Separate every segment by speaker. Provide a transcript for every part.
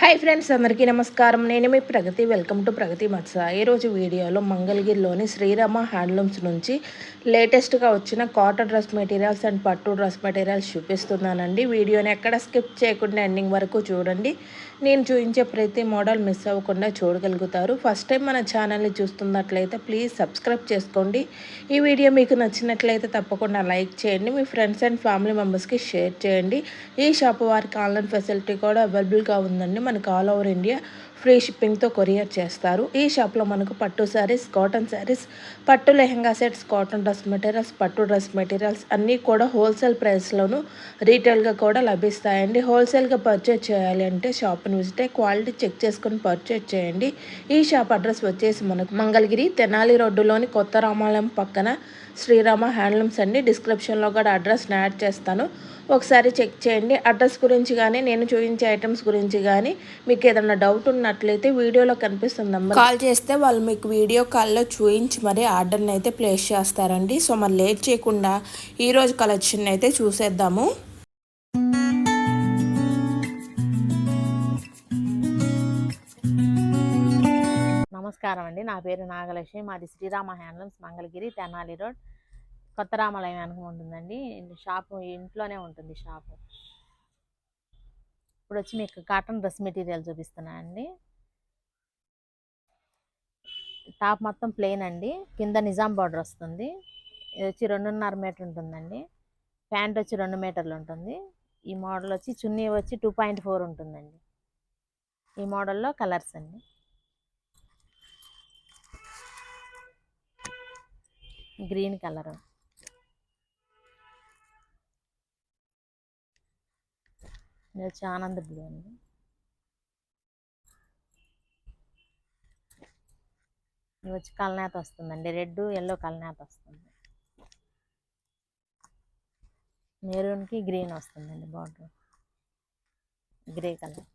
Speaker 1: Hi friends అందరికీ నమస్కారం. నేను మీ ప్రగతి. వెల్కమ్ టు ప్రగతి మత్స. ఈరోజు వీడియోలో మంగళగిరిలోని శ్రీరామ హ్యాండ్లూమ్స్ నుంచి లేటెస్ట్గా వచ్చిన కాటన్ డ్రెస్ మెటీరియల్స్ అండ్ పట్టు డ్రెస్ మెటీరియల్స్ చూపిస్తున్నానండి. వీడియోని ఎక్కడ స్కిప్ చేయకుండా ఎండింగ్ వరకు చూడండి. నేను చూపించే ప్రతి మోడల్ మిస్ అవ్వకుండా చూడగలుగుతారు. ఫస్ట్ టైం మన ఛానల్ని చూస్తున్నట్లయితే ప్లీజ్ సబ్స్క్రైబ్ చేసుకోండి. ఈ వీడియో మీకు నచ్చినట్లయితే తప్పకుండా లైక్ చేయండి. మీ ఫ్రెండ్స్ అండ్ ఫ్యామిలీ మెంబర్స్కి షేర్ చేయండి. ఈ షాప్ వారికి ఆన్లైన్ ఫెసిలిటీ కూడా అవైలబుల్గా ఉందండి. మనకు ఆల్ ఓవర్ ఇండియా ఫ్రీ షిప్పింగ్తో కొరియర్ చేస్తారు. ఈ షాప్లో మనకు పట్టు శారీస్ కాటన్ శారీస్ పట్టు lehenga sets cotton dress materials పట్టు డ్రెస్ మెటీరియల్స్ అన్నీ కూడా హోల్సేల్ ప్రైస్లోను రీటైల్గా కూడా లభిస్తాయండి. హోల్సేల్గా పర్చేజ్ చేయాలి అంటే షాప్ని విజిట్ అయ్యి క్వాలిటీ చెక్ చేసుకొని పర్చేజ్ చేయండి. ఈ షాప్ అడ్రస్ వచ్చేసి మనకు మంగళగిరి తెనాలి రోడ్డులోని కొత్త రామాలయం పక్కన శ్రీరామ హ్యాండ్లూమ్స్ అండి. డిస్క్రిప్షన్లో కూడా అడ్రస్ని యాడ్ చేస్తాను. ఒకసారి చెక్ చేయండి. అడ్రస్ గురించి కానీ నేను చూపించే ఐటమ్స్ గురించి కానీ మీకు ఏదైనా డౌట్ ఉన్నా ఉన్నట్లయితే వీడియోలో కనిపిస్తుంది నెంబర్ కాల్ చేస్తే వాళ్ళు మీకు వీడియో కాల్లో చూపించి మరి ఆర్డర్ని అయితే ప్లేస్ చేస్తారండి. సో మరి లేట్ చేయకుండా ఈరోజు కలెక్షన్ అయితే చూసేద్దాము.
Speaker 2: నమస్కారం అండి. నా పేరు నాగలక్ష్మి. మాది శ్రీరామ హ్యాండ్లూమ్స్ మంగళగిరి తెనాలి రోడ్. కొత్త రామాలయం వెనక ఉంటుందండి. షాపు ఇంట్లోనే ఉంటుంది షాపు. ఇప్పుడు వచ్చి మీకు కాటన్ డ్రెస్ మెటీరియల్ చూపిస్తున్నా అండి టాప్ మొత్తం ప్లెయిన్ అండి. కింద నిజాం బార్డర్ వస్తుంది. ఇది వచ్చి రెండున్నర మీటర్ ఉంటుందండి. ప్యాంట్ వచ్చి రెండు మీటర్లు ఉంటుంది. ఈ మోడల్ వచ్చి చున్నీ వచ్చి టూ పాయింట్ ఫోర్ ఉంటుందండి. ఈ మోడల్లో కలర్స్ అండి. Green colour. ఇది వచ్చి ఆనంద బ్లూ అండి ఇది వచ్చి కలనేత వస్తుందండి. రెడ్ ఎల్లో కలనేత వస్తుంది. మెరూన్కి గ్రీన్ వస్తుందండి బార్డర్. Grey colour.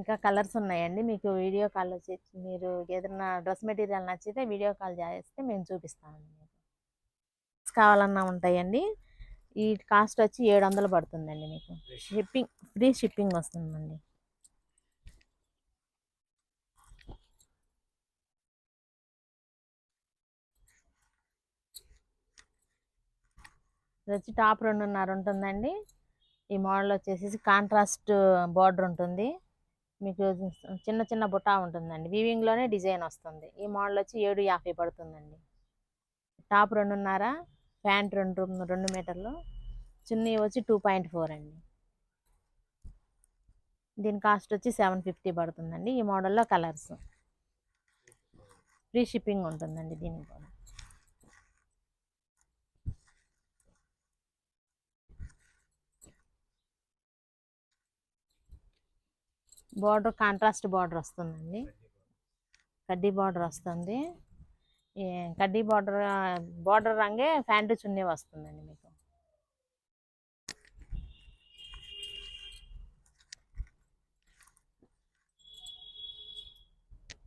Speaker 2: ఇంకా కలర్స్ ఉన్నాయండి. మీకు వీడియో కాల్ వచ్చి మీరు ఏదైనా డ్రెస్ మెటీరియల్ నచ్చితే వీడియో కాల్ చేస్తే మేము చూపిస్తామండి మీకు. కావాలన్నా ఉంటాయండి. ఈ కాస్ట్ వచ్చి ఏడు వందలు పడుతుందండి మీకు. షిప్పింగ్ ఫ్రీ షిప్పింగ్ వస్తుందండి. ఇది వచ్చి టాప్ రెండున్నర ఉంటుందండి. ఈ మోడల్ వచ్చేసి కాంట్రాస్ట్ బార్డర్ ఉంటుంది. మీకు చిన్న చిన్న బుటా ఉంటుందండి. వీవింగ్లోనే డిజైన్ వస్తుంది. ఈ మోడల్ వచ్చి ఏడు యాభై పడుతుందండి. టాప్ రెండున్నర ప్యాంట్ రెండు రెండు మీటర్లు చున్నీ వచ్చి టూ పాయింట్ ఫోర్ అండి. దీని కాస్ట్ వచ్చి సెవెన్ ఫిఫ్టీ పడుతుందండి. ఈ మోడల్లో కలర్స్. ఫ్రీ షిప్పింగ్ ఉంటుందండి దీనికి కూడా. బార్డర్ కాంట్రాస్ట్ బార్డర్ వస్తుందండి. కడ్డీ బార్డర్ వస్తుంది. కడ్డీ బార్డర్ బార్డర్ రంగే ప్యాంటు చున్నీ వస్తుందండి మీకు.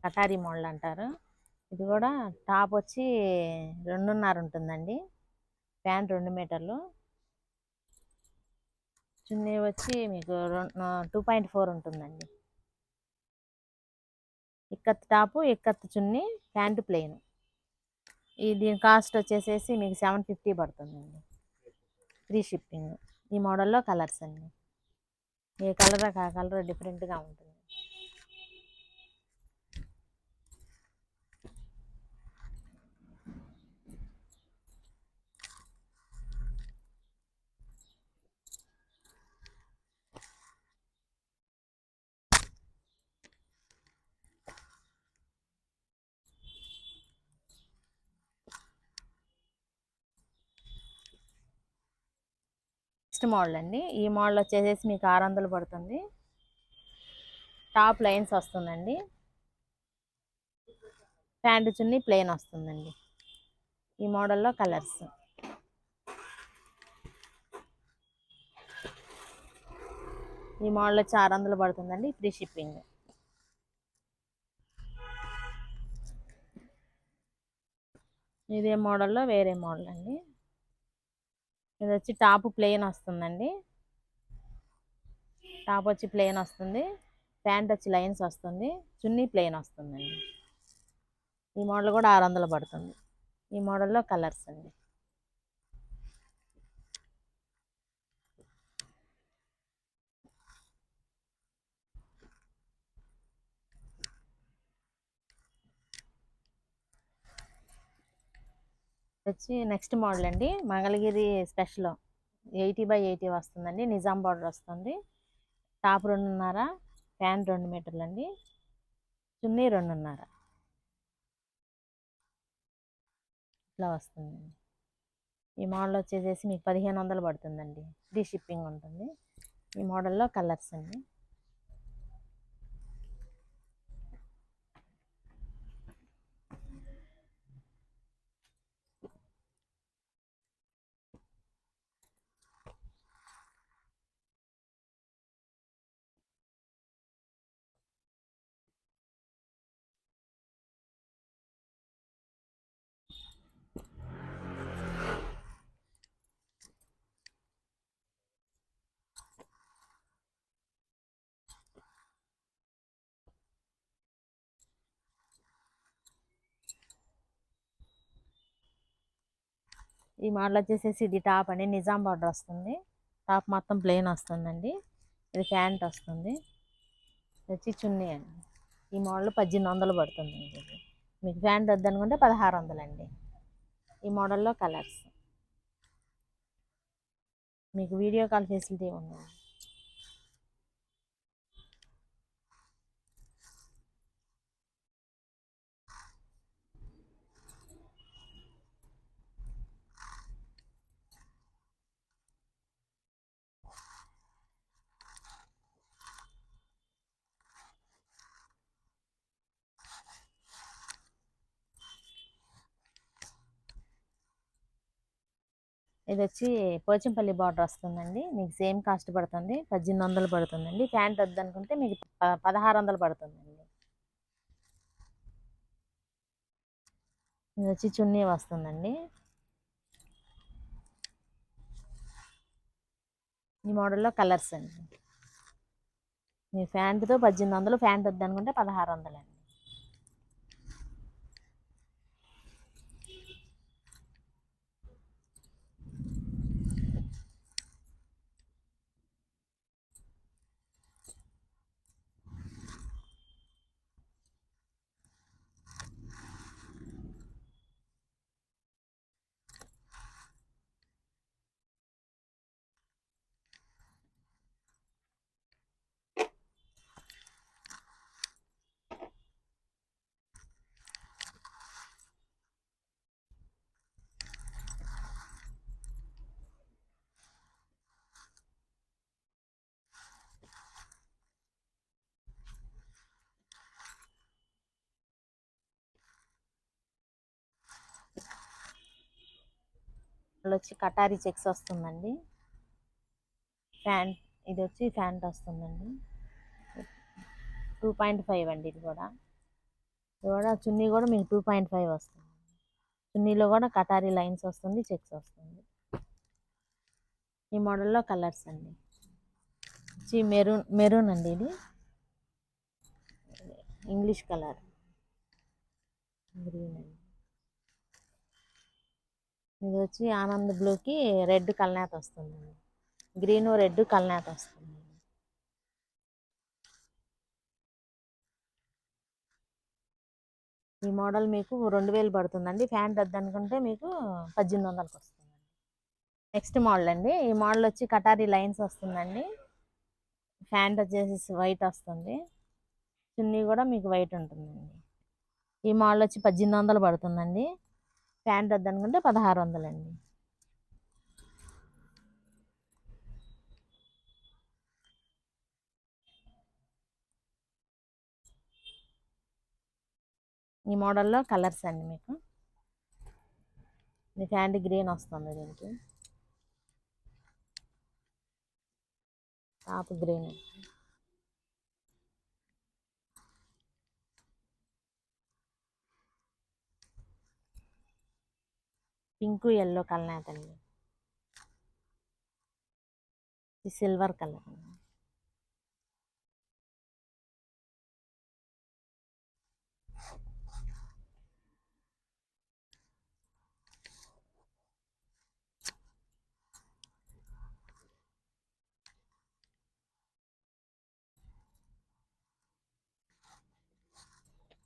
Speaker 2: కటారీ మోడల్ అంటారు. ఇది కూడా టాప్ వచ్చి రెండున్నర ఉంటుందండి. ప్యాంట్ రెండు మీటర్లు. చున్నీ వచ్చి మీకు టూ పాయింట్ ఫోర్ ఉంటుందండి. Ikat top ikat chunni pant plain. ఈ దీని కాస్ట్ వచ్చేసేసి మీకు సెవెన్ ఫిఫ్టీ పడుతుందండి. Free shipping. ఈ మోడల్లో కలర్స్ అండి ఏ కలర్ ఆ కలర్ డిఫరెంట్గా ఉంటుంది. నెక్స్ట్ మోడల్ అండి. ఈ మోడల్ వచ్చేసేసి మీకు ఆరు వందలు పడుతుంది. టాప్ లైన్స్ వస్తుందండి. ప్యాంటు చున్నీ ప్లెయిన్ వస్తుందండి. ఈ మోడల్లో కలర్స్. ఈ మోడల్ వచ్చి ఆరు వందలు పడుతుందండి. Free shipping. ఇదే మోడల్లో వేరే మోడల్ అండి. ఇది వచ్చి టాప్ ప్లెయిన్ వస్తుందండి. టాప్ వచ్చి ప్లెయిన్ వస్తుంది. ప్యాంట్ వచ్చి లైన్స్ వస్తుంది. చున్నీ ప్లెయిన్ వస్తుందండి. ఈ మోడల్ కూడా ఆరు వందలు పడుతుంది. ఈ మోడల్లో కలర్స్ అండి. వచ్చి నెక్స్ట్ మోడల్ అండి. Mangalagiri special eighty by eighty వస్తుందండి. నిజాం బార్డర్ వస్తుంది. టాప్ రెండున్నర ప్యాంట్ రెండు మీటర్లు అండి. చున్నీ రెండున్నర. ఇట్లా వస్తుందండి. ఈ మోడల్ వచ్చేసేసి మీకు పదిహేను వందలు పడుతుందండి. ఫ్రీ షిప్పింగ్ ఉంటుంది. ఈ మోడల్లో కలర్స్ అండి. ఈ మోడల్ వచ్చేసేసి ఇది టాప్ అండి నిజాం బార్డర్ వస్తుంది. టాప్ మొత్తం ప్లెయిన్ వస్తుందండి. ఇది ప్యాంట్ వస్తుంది. వచ్చి చున్నీ అండి. ఈ మోడల్ పద్దెనిమిది వందలు పడుతుంది. మీకు ప్యాంట్ వద్దనుకుంటే పదహారు వందలండి. ఈ మోడల్లో కలర్స్. మీకు వీడియో కాల్ ఫెసిలిటీ ఉందండి ఇది వచ్చి పోచంపల్లి బార్డర్ వస్తుందండి. మీకు సేమ్ కాస్ట్ పడుతుంది. పద్దెనిమిది వందలు పడుతుందండి. ప్యాంట్ వద్దనుకుంటే మీకు ప- పదహారు వందలు పడుతుందండి. ఇది వచ్చి చున్నీ వస్తుందండి. ఈ మోడల్లో కలర్స్ అండి. మీ ప్యాంటుతో పద్దెనిమిది వందలు ప్యాంట్ వద్దనుకుంటే పదహారు వందలండి. వచ్చి కటారీ చెక్స్ వస్తుందండి. ఫ్యాంట్ ఇది వచ్చి ఫ్యాంట్ వస్తుందండి. టూ పాయింట్ ఫైవ్ అండి ఇది కూడా. ఇది కూడా చున్నీ కూడా మీకు టూ పాయింట్ ఫైవ్ వస్తుంది. చున్నీలో కూడా కటారీ లైన్స్ వస్తుంది చెక్స్ వస్తుంది. ఈ మోడల్లో కలర్స్ అండి. వచ్చి మెరూన్ మెరూన్ అండి ఇది. English colour. గ్రీన్ అండి. ఇది వచ్చి ఆనంద్ బ్లూకి రెడ్ కల్నేత వస్తుంది గ్రీన్ రెడ్ కల్నేత వస్తుంది ఈ మోడల్ మీకు రెండు వేలు పడుతుందండి. ప్యాంట్ వద్దనుకుంటే మీకు పద్దెనిమిది వందలకు వస్తుంది నెక్స్ట్ మోడల్ అండి. ఈ మోడల్ వచ్చి కటారీ లైన్స్ వస్తుందండి. ప్యాంట్ వచ్చేసి వైట్ వస్తుంది. చున్నీ కూడా మీకు వైట్ ఉంటుందండి. ఈ మోడల్ వచ్చి పద్దెనిమిది వందలు పడుతుందండి. ప్యాంట్ వద్దనుకుంటే పదహారు వందలండి ఈ మోడల్లో కలర్స్ అండి మీకు. మీ ప్యాంట్ గ్రీన్ వస్తుంది దీనికి. Top green. Pink yellow colour అండి. ఇది సిల్వర్ కలర్.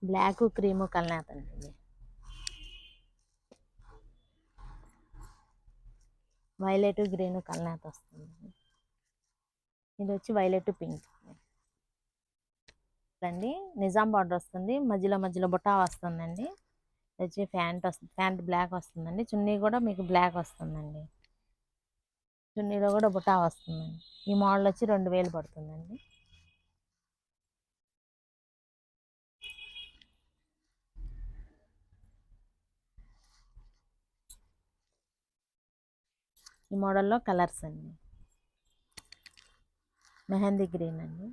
Speaker 2: బ్లాక్ క్రీము కలనేత వైలెట్ గ్రీన్ కలనేత వస్తుంది. ఇది వచ్చి వైలెట్ పింక్. అండి నిజాం బార్డర్ వస్తుంది. మధ్యలో మధ్యలో బుటా వస్తుందండి. ఇది వచ్చి ప్యాంట్ వస్తుంది ప్యాంట్ బ్లాక్ వస్తుందండి. చున్నీ కూడా మీకు బ్లాక్ వస్తుందండి. చున్నీలో కూడా బుటా వస్తుందండి. ఈ మోడల్ వచ్చి రెండు వేలు పడుతుందండి. ఈ మోడల్లో కలర్స్ అండి. మెహందీ గ్రీన్ అండి.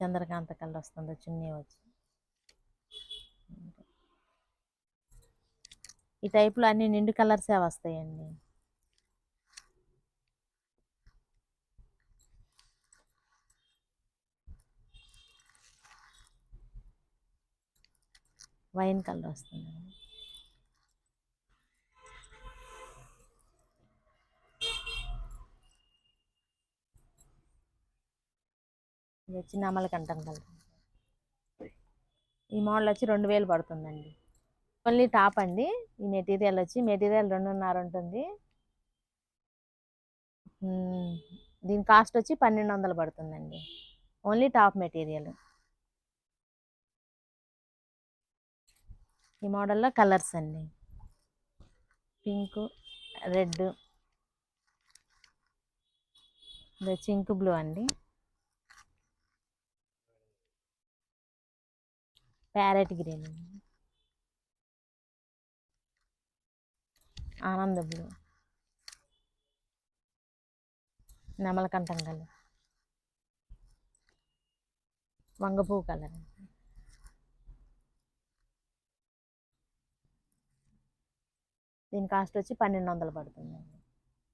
Speaker 2: చంద్రకాంత కలర్ వస్తుంది చున్నీ వచ్చి. ఈ టైప్లో అన్ని నిండు కలర్సే వస్తాయండి? వైన్ కలర్ వస్తుందండి. ఇది వచ్చి నమలకంఠం కలర్ ఈ మోడల్ వచ్చి రెండు వేలు పడుతుందండి. ఓన్లీ టాప్ అండి. ఈ మెటీరియల్ వచ్చి మెటీరియల్ రెండున్నర ఉంటుంది. దీని కాస్ట్ వచ్చి పన్నెండు వందలు పడుతుందండి. Only top material. ఈ మోడల్లో కలర్స్ అండి. పింక్ రెడ్ ఇది చింక్ ఇంక్ బ్లూ అండి. Parrot green. ఆనందపుడు నెమలకంఠం కలర్. వంగపూ కలర్. దీని కాస్ట్ వచ్చి పన్నెండు వందలు పడుతుందండి